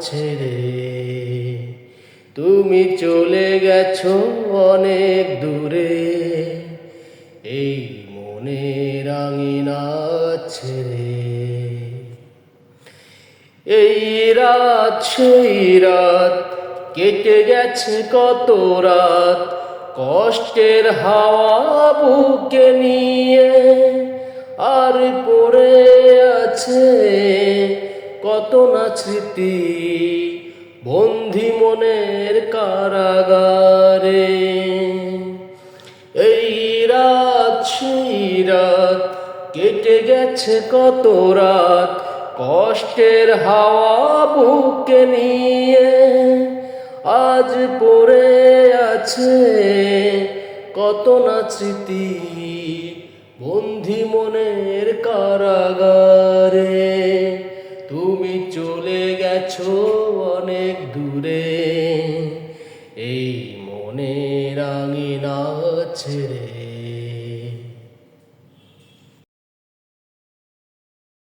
ছেড়ে তুমি চলে গেছো অনেক দূরে। এই মনের আঙিনা ছেড়ে এই রাত, সেই রাত কেটে গেছে কত রাত। কষ্টের হাওয়া বুকে নিয়ে আর পড়ে আছে কত না স্মৃতি বন্ধি মনের কারাগারে। এই রাত, সেই রাত কেটে গেছে কত রাত, কষ্টের হাওয়া বুকে নিয়ে আজ পড়ে আছে কত না স্মৃতি বন্ধি মনের কারাগারে। চলে গেছো অনেক দূরে। এই মনের আঙিনা ছেড়ে